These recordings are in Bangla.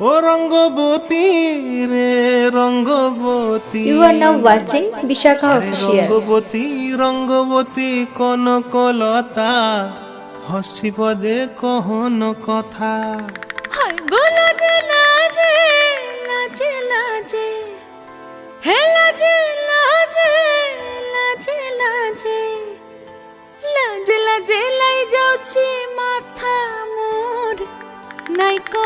ও রঙ্গবতী রে Rangabati You are now watching Vishakha আরে Official. রঙ্গবতী রঙ্গবতী কনকলতা হসি পদে কহন কথা হায় গো লাজে লাজে লাজে লাজে হে লাজে লাজে লাজে লাজে লাজে লাজে লাই যাଉଛି মাথা মোর নাই করো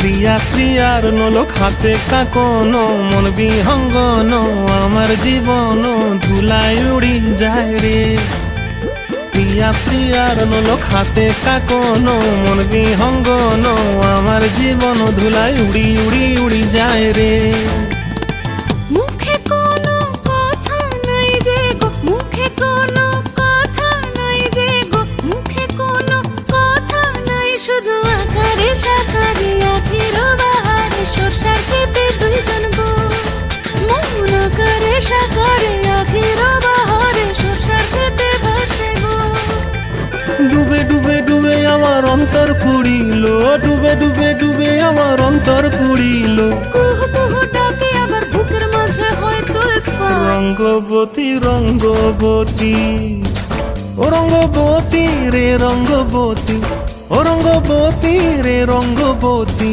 প্রিয়া প্রিয়ার নলক হাতে কাকন, মন বিহঙ্গন আমার জীবন ধুলায় উড়ি যায় রে। প্রিয়া প্রিয়ার নলক হাতে কাকন, মন বিহঙ্গন আমার জীবন ধুলায় উড়ি উড়ি উড়ি যায় রে। আকারে সাকারে আখির বাহারে সরষার খেতে ভাসে গো। ডুবে ডুবে ডুবে আমার অন্তর পুড়িল ডুবে ডুবে ডুবে আমার অন্তর পুড়িল। কুহ কুহ ডাকে আবার বুকের মাঝে রঙ্গবতী রঙ্গবতী ও রঙ্গবতী রে রঙ্গবতী ও রঙ্গবতী রে রঙ্গবতী।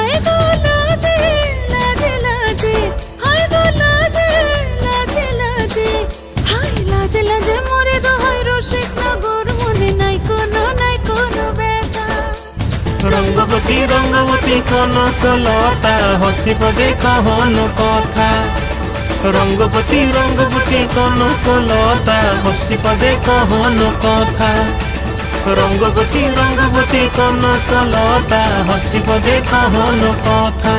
রঙ্গবতী রঙ্গবতী কনকলতা হসি পদে কহন কথা। রঙ্গবতী রঙ্গবতী কনকলতা হসি পদে কহন কথা। রঙ্গবতী রঙ্গবতী কনকলতা হসি পদে কহন কথা।